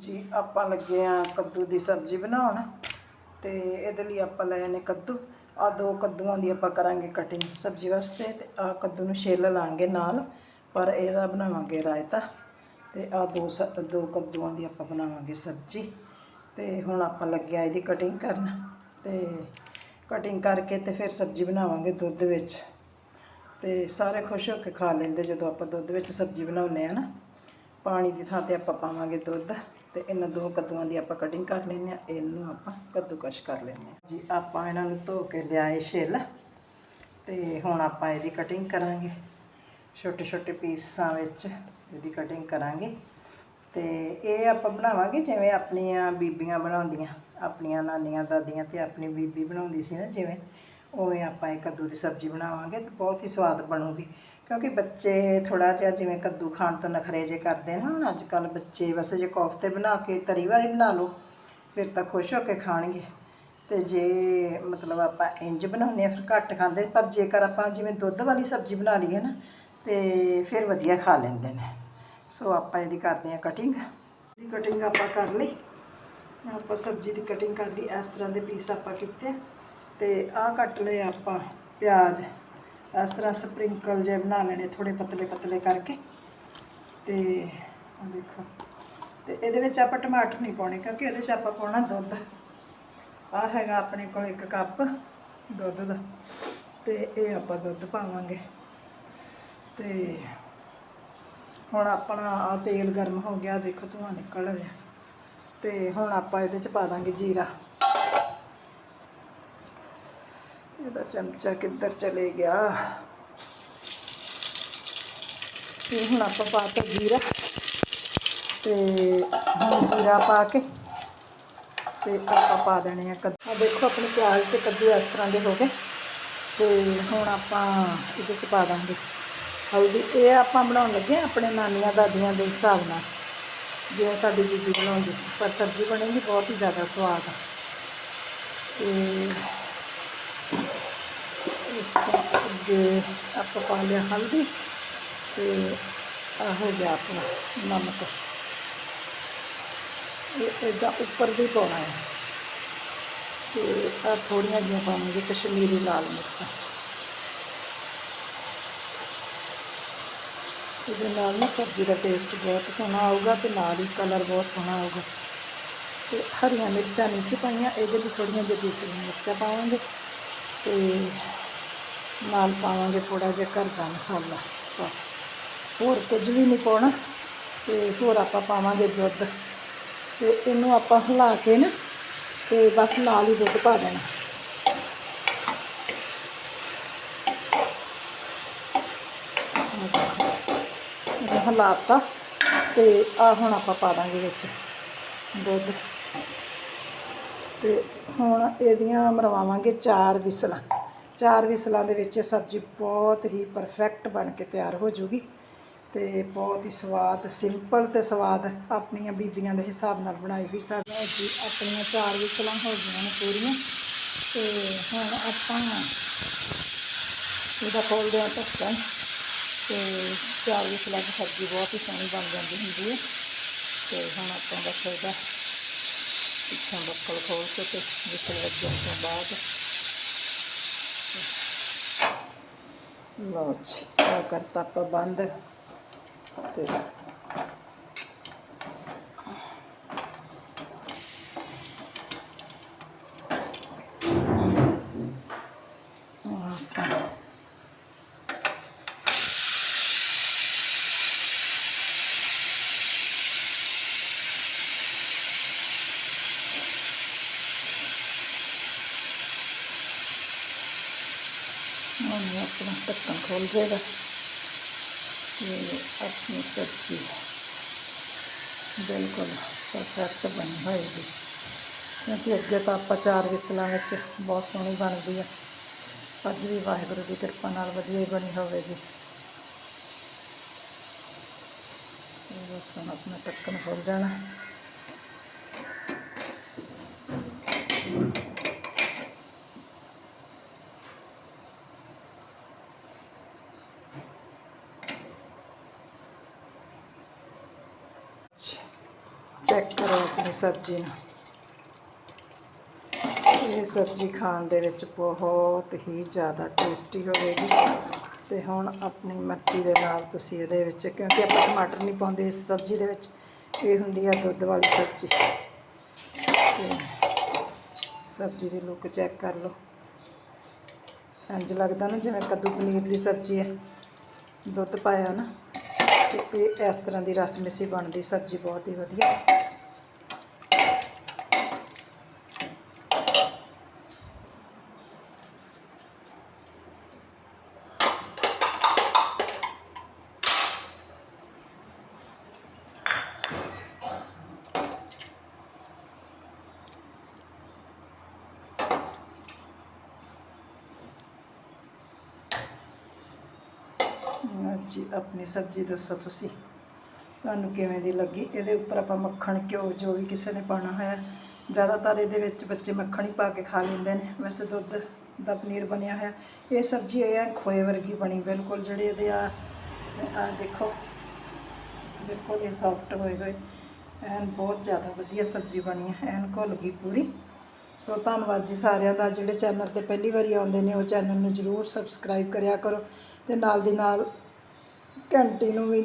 ਜੀ, ਆਪਾਂ ਲੱਗੇ ਆ ਕੱਦੂ ਦੀ ਸਬਜ਼ੀ ਬਣਾਉਣ ਤੇ ਇਹਦੇ ਲਈ ਆਪਾਂ ਲਏ ਨੇ ਕੱਦੂ। ਆ ਦੋ ਕੱਦੂਆਂ ਦੀ ਆਪਾਂ ਕਰਾਂਗੇ ਕਟਿੰਗ ਸਬਜ਼ੀ ਵਾਸਤੇ ਤੇ ਆ ਕੱਦੂ ਨੂੰ ਛਿੱਲ ਲਾਂਗੇ ਨਾਲ, ਪਰ ਇਹਦਾ ਬਣਾਵਾਂਗੇ ਰਾਇਤਾ। ਤੇ ਆ ਦੋ ਸ- ਦੋ ਕੱਦੂਆਂ ਦੀ ਆਪਾਂ ਬਣਾਵਾਂਗੇ ਸਬਜ਼ੀ। ਤੇ ਹੁਣ ਆਪਾਂ ਲੱਗਿਆ ਇਹਦੀ ਕਟਿੰਗ ਕਰਨ ਤੇ ਕਟਿੰਗ ਕਰਕੇ ਤੇ ਫਿਰ ਸਬਜ਼ੀ ਬਣਾਵਾਂਗੇ ਦੁੱਧ ਵਿੱਚ। ਤੇ ਸਾਰੇ ਖੁਸ਼ ਹੋ ਕੇ ਖਾ ਲੈਂਦੇ ਜਦੋਂ ਆਪਾਂ ਦੁੱਧ ਵਿੱਚ ਸਬਜ਼ੀ ਬਣਾਉਂਦੇ ਆ ਨਾ। ਪਾਣੀ ਦੀ ਥਾਂ ਤੇ ਆਪਾਂ ਪਾਵਾਂਗੇ ਦੁੱਧ। ਤੇ ਇਹਨਾਂ ਦੋ ਕੱਦੂਆਂ ਦੀ ਆਪਾਂ ਕਟਿੰਗ ਕਰ ਲੈਂਦੇ ਆ ਇਹਨੂੰ ਆਪਾਂ ਕੱਦੂਕਸ਼ ਕਰ ਲੈਂਦੇ ਆ ਜੀ, ਆਪਾਂ ਇਹਨਾਂ ਨੂੰ ਧੋ ਕੇ ਲਿਆਏ ਛਿੱਲ, ਤੇ ਹੁਣ ਆਪਾਂ ਇਹਦੀ ਕਟਿੰਗ ਕਰਾਂਗੇ। ਛੋਟੇ ਛੋਟੇ ਪੀਸਾਂ ਵਿੱਚ ਇਹਦੀ ਕਟਿੰਗ ਕਰਾਂਗੇ। ਤੇ ਇਹ ਆਪਾਂ ਬਣਾਵਾਂਗੇ ਜਿਵੇਂ ਆਪਣੀਆਂ ਬੀਬੀਆਂ ਬਣਾਉਂਦੀਆਂ, ਆਪਣੀਆਂ ਨਾਨੀਆਂ, ਦਾਦੀਆਂ ਤੇ ਆਪਣੀ ਬੀਬੀ ਬਣਾਉਂਦੀ ਸੀ ਨਾ, ਜਿਵੇਂ ਉਵੇਂ ਆਪਾਂ ਇਹ ਕੱਦੂ ਦੀ ਸਬਜ਼ੀ ਬਣਾਵਾਂਗੇ ਤੇ ਬਹੁਤ ਹੀ ਸਵਾਦ ਬਣੂਗੀ। ਕਿਉਂਕਿ ਬੱਚੇ ਥੋੜਾ ਜਿਹਾ ਜਿਵੇਂ ਕੱਦੂ ਖਾਣ ਤੋਂ ਨਖਰੇ ਜੇ ਕਰਦੇ ਨਾ ਹੁਣ ਅੱਜ ਕੱਲ ਬੱਚੇ ਬਸ ਜੇ ਕੋਫਤੇ ਬਣਾ ਕੇ ਤਰੀ ਵਾਲੀ ਬਣਾ ਲਓ, ਫਿਰ ਤਾਂ ਖੁਸ਼ ਹੋ ਕੇ ਖਾਣਗੇ। ਤੇ ਜੇ ਮਤਲਬ ਆਪਾਂ ਇੰਜ ਬਣਾਉਂਦੇ ਆ ਫਿਰ ਘੱਟ ਖਾਂਦੇ, ਪਰ ਜੇਕਰ ਆਪਾਂ ਜਿਵੇਂ ਦੁੱਧ ਵਾਲੀ ਸਬਜ਼ੀ ਬਣਾ ਲਈਏ ਨਾ, ਤੇ ਫਿਰ ਵਧੀਆ ਖਾ ਲੈਂਦੇ ਨੇ। ਸੋ ਆਪਾਂ ਇਹਦੀ ਕਰਦੇ ਆ ਕਟਿੰਗ ਦੀ ਕਟਿੰਗ ਆਪਾਂ ਕਰ ਲਈ। ਆਪਾਂ ਸਬਜ਼ੀ ਦੀ ਕਟਿੰਗ ਕਰ ਲਈ। ਇਸ ਤਰ੍ਹਾਂ ਦੇ ਪੀਸ ਆਪਾਂ ਕੀਤੇ। ਤੇ ਆਹ ਕੱਟ ਲਏ ਆਪਾਂ ਪਿਆਜ਼। ਇਸ ਤਰ੍ਹਾਂ ਸਪ੍ਰਿੰਕਲ ਜੇ ਬਣਾ ਲੈਣੇ ਥੋੜੇ ਪਤਲੇ ਪਤਲੇ ਕਰਕੇ। ਤੇ ਆਹ ਦੇਖੋ। ਤੇ ਇਹਦੇ ਵਿੱਚ ਆਪਾਂ ਟਮਾਟਰ ਨਹੀਂ ਪਾਉਣੇ, ਕਿਉਂਕਿ ਇਹਦੇ 'ਚ ਆਪਾਂ ਪਾਉਣਾ ਦੁੱਧ। ਆ ਹੈਗਾ ਆਪਣੇ ਕੋਲ ਇੱਕ ਕੱਪ ਦੁੱਧ ਦਾ। ਤੇ ਇਹ ਆਪਾਂ ਦੁੱਧ ਪਾਵਾਂਗੇ। ਤੇ ਹੁਣ ਆਪਣਾ ਆ ਤੇਲ ਗਰਮ ਹੋ ਗਿਆ, ਦੇਖੋ ਧੂੰਆਂ ਨਿਕਲ ਰਿਹਾ। ਤੇ ਹੁਣ ਆਪਾਂ ਇਹਦੇ ਚ ਪਾ ਦਾਂਗੇ ਜੀਰਾ। ਇਹਦਾ ਚਮਚਾ ਕਿੱਧਰ ਚਲੇ ਗਿਆ? ਤੇ ਹੁਣ ਆਪਾਂ ਪਾ ਪਾਤਾ ਜੀਰਾ ਤੇ ਹੁਣ ਜੀਰਾ ਪਾ ਕੇ ਤੇ ਆਪਾਂ ਪਾ ਦੇਣੇ ਆ ਕੱਦੂ। ਆ ਦੇਖੋ ਆਪਣੇ ਪਿਆਜ਼ ਤੇ ਕੱਦੂ ਇਸ ਤਰ੍ਹਾਂ ਦੇ ਹੋ ਗਏ ਤੇ ਹੁਣ ਆਪਾਂ ਇਹਦੇ ਚ ਪਾ ਦਾਂਗੇ। ਹਲਦੀ ਇਹ ਆਪਾਂ ਬਣਾਉਣ ਲੱਗੇ ਹਾਂ ਆਪਣੇ ਨਾਨੀਆਂ ਦਾਦੀਆਂ ਦੇ ਹਿਸਾਬ ਨਾਲ। ਜਿਵੇਂ ਸਾਡੀ ਬੀਬੀ ਬਣਾਉਂਦੀ ਸੀ, ਪਰ ਸਬਜ਼ੀ ਬਣੇਗੀ, ਬਹੁਤ ਹੀ ਜ਼ਿਆਦਾ ਸਵਾਦ ਆ। ਤੇ ਇਸ ਤੋਂ ਅੱਗੇ ਆਪਾਂ ਪਾ ਲਿਆ ਹਲਦੀ ਤੇ ਆ ਹੋ ਗਿਆ ਆਪਣਾ ਨਮਕ ਇਹ ਇਹਦਾ ਉੱਪਰ ਵੀ ਪਾਉਣਾ ਹੈ ਤੇ ਆ ਥੋੜੀਆਂ ਜਿਹੀਆਂ ਪਾਵਾਂਗੇ ਕਸ਼ਮੀਰੀ ਲਾਲ ਮਿਰਚਾਂ ਇਹਦੇ ਨਾਲ ਨਾ ਸਬਜ਼ੀ ਦਾ ਟੇਸਟ ਬਹੁਤ ਸੋਹਣਾ ਆਊਗਾ ਤੇ ਨਾਲ ਹੀ ਕਲਰ ਬਹੁਤ ਸੋਹਣਾ ਆਊਗਾ ਤੇ ਹਰੀਆਂ ਮਿਰਚਾਂ ਨਹੀਂ ਸੀ ਪਾਈਆਂ ਇਹਦੇ ਲਈ ਥੋੜੀਆਂ ਜਿਹੀ ਦੂਸਰੀਆਂ ਮਿਰਚਾਂ ਪਾਵਾਂਗੇ ਤੇ ਨਾਲ ਪਾਵਾਂਗੇ ਥੋੜਾ ਜਿਹਾ ਘਰ ਦਾ ਮਸਾਲਾ। ਬਸ। ਹੋਰ ਕੁਝ ਵੀ ਨਹੀਂ ਪਾਉਣਾ ਤੇ ਹੋਰ ਆਪਾਂ ਪਾਵਾਂਗੇ ਦੁੱਧ। ਤੇ ਇਹਨੂੰ ਆਪਾਂ ਹਿਲਾ ਕੇ ਨਾ, ਤੇ ਬਸ ਨਾਲ ਹੀ ਦੁੱਧ ਪਾ ਦੇਣਾ। ਹਲਾਤਾ ਹਿਲਾਤਾ ਤੇ ਆ ਹੁਣ ਆਪਾਂ ਪਾ ਦਾਂਗੇ ਵਿੱਚ ਦੁੱਧ। ਤੇ ਹੁਣ ਇਹਦੀਆਂ ਮਰਵਾਵਾਂਗੇ ਚਾਰ ਵਿਸਲਾਂ ਚਾਰ ਵਿਸਲਾਂ ਦੇ ਵਿੱਚ ਇਹ ਸਬਜ਼ੀ ਬਹੁਤ ਹੀ ਪਰਫੈਕਟ ਬਣ ਕੇ ਤਿਆਰ ਹੋ ਜੂਗੀ ਤੇ ਬਹੁਤ ਹੀ ਸਵਾਦ ਸਿੰਪਲ ਤੇ ਸਵਾਦ ਆਪਣੀਆਂ ਬੀਬੀਆਂ ਦੇ ਹਿਸਾਬ ਨਾਲ ਬਣਾਈ ਹੋਈ ਸਬਜ਼ੀ ਆਪਣੀਆਂ ਚਾਰ ਵਿਸਲਾਂ ਹੋ ਗਈਆਂ ਨੇ ਪੂਰੀਆਂ ਤੇ ਹੁਣ ਆਪਾਂ ਇਹਦਾ ਖੋਲਦੇ ਹਾਂ ਢੱਕਣ ਤੇ ਚਾਰ ਵਿਸਲਾਂ ਦੀ ਸਬਜ਼ੀ ਬਹੁਤ ਹੀ ਸੋਹਣੀ ਬਣ ਜਾਂਦੀ ਹੁੰਦੀ ਹੈ ਤੇ ਹੁਣ ਆਪਾਂ ਬਸ ਇਹਦਾ ਇੱਥੋਂ ਬੱਕਲ ਖੋਲ ਕੇ ਤੇ ਵਿਸਲ ਵੱਜਣ ਤੋਂ ਬਾਅਦ ਲਓ ਜੀ ਕਰਤਾ ਆਪਾਂ ਬੰਦ ਤੇ ਆਪਾਂ ਹੁਣ ਇਹ ਆਪਣਾ ਢੱਕਣ ਖੋਲ ਜਾਏਗਾ ਤੇ ਆਪਣੀ ਸਬਜ਼ੀ ਬਿਲਕੁਲ ਪਰਫੈਕਟ ਬਣੀ ਹੋਏਗੀ ਕਿਉਂਕਿ ਅੱਗੇ ਤਾਂ ਆਪਾਂ ਚਾਰ ਵਿਸਲਾਂ ਵਿੱਚ ਬਹੁਤ ਸੋਹਣੀ ਬਣਦੀ ਆ ਅੱਜ ਵੀ ਵਾਹਿਗੁਰੂ ਦੀ ਕਿਰਪਾ ਨਾਲ ਵਧੀਆ ਹੀ ਬਣੀ ਹੋਵੇਗੀ ਤੇ ਬਸ ਹੁਣ ਆਪਣਾ ਢੱਕਣ ਖੋਲ ਜਾਣਾ ਚੈੱਕ ਕਰੋ ਆਪਣੀ ਸਬਜ਼ੀ ਨੂੰ। ਇਹ ਸਬਜ਼ੀ ਖਾਣ ਦੇ ਵਿੱਚ ਬਹੁਤ ਹੀ ਜ਼ਿਆਦਾ ਟੇਸਟੀ ਹੋਵੇਗੀ ਤੇ ਹੁਣ ਆਪਣੀ ਮਰਜ਼ੀ ਦੇ ਨਾਲ ਤੁਸੀਂ ਇਹਦੇ ਵਿੱਚ, ਕਿਉਂਕਿ ਆਪਾਂ ਟਮਾਟਰ ਨਹੀਂ ਪਾਉਂਦੇ ਇਸ ਸਬਜ਼ੀ ਦੇ ਵਿੱਚ, ਇਹ ਹੁੰਦੀ ਆ ਦੁੱਧ ਵਾਲੀ ਸਬਜ਼ੀ। ਤੇ ਸਬਜ਼ੀ ਦੀ ਲੁੱਕ ਚੈੱਕ ਕਰ ਲਓ। ਇੰਜ ਲੱਗਦਾ ਨਾ ਜਿਵੇਂ ਕੱਦੂ ਪਨੀਰ ਦੀ ਸਬਜ਼ੀ ਹੈ। ਦੁੱਧ ਪਾਇਆ ਨਾ। ਤੇ ਇਹ ਇਸ ਤਰ੍ਹਾਂ ਦੀ ਰਸਮਿੱਸੀ ਬਣਦੀ ਸਬਜ਼ੀ ਬਹੁਤ ਹੀ ਵਧੀਆ। ਜੀ ਆਪਣੀ ਸਬਜ਼ੀ ਦੱਸੋ ਤੁਸੀਂ। ਤੁਹਾਨੂੰ ਕਿਵੇਂ ਦੀ ਲੱਗੀ? ਇਹਦੇ ਉੱਪਰ ਆਪਾਂ ਮੱਖਣ ਘਿਓ ਜੋ ਵੀ ਕਿਸੇ ਨੇ ਪਾਣਾ ਹੋਇਆ, ਜ਼ਿਆਦਾਤਰ ਇਹਦੇ ਵਿੱਚ ਬੱਚੇ ਮੱਖਣ ਹੀ ਪਾ ਕੇ ਖਾ ਲੈਂਦੇ ਨੇ। ਵੈਸੇ ਦੁੱਧ ਦਾ ਪਨੀਰ ਬਣਿਆ ਹੋਇਆ। ਇਹ ਸਬਜ਼ੀ ਇਹ ਹੈ ਖੋਏ ਵਰਗੀ ਬਣੀ। ਬਿਲਕੁਲ ਜਿਹੜੇ ਇਹਦੇ ਆ ਆ ਦੇਖੋ। ਬਿਲਕੁਲ ਇਹ ਸੌਫਟ ਹੋਏ ਹੋਏ। ਐਨ ਬਹੁਤ ਜ਼ਿਆਦਾ ਵਧੀਆ ਸਬਜ਼ੀ ਬਣੀ ਹੈ ਐਨ ਘੁੱਲ ਗਈ ਪੂਰੀ। ਸੋ ਧੰਨਵਾਦ ਜੀ ਸਾਰਿਆਂ ਦਾ। ਜਿਹੜੇ ਚੈਨਲ ਤੇ ਪਹਿਲੀ ਵਾਰੀ ਆਉਂਦੇ ਨੇ, ਉਹ ਚੈਨਲ ਨੂੰ ਜਰੂਰ ਸਬਸਕ੍ਰਾਈਬ ਕਰਿਆ ਕਰੋ ਤੇ ਨਾਲ ਦੀ ਨਾਲ ਘੰਟੀ ਨੂੰ ਵੀ।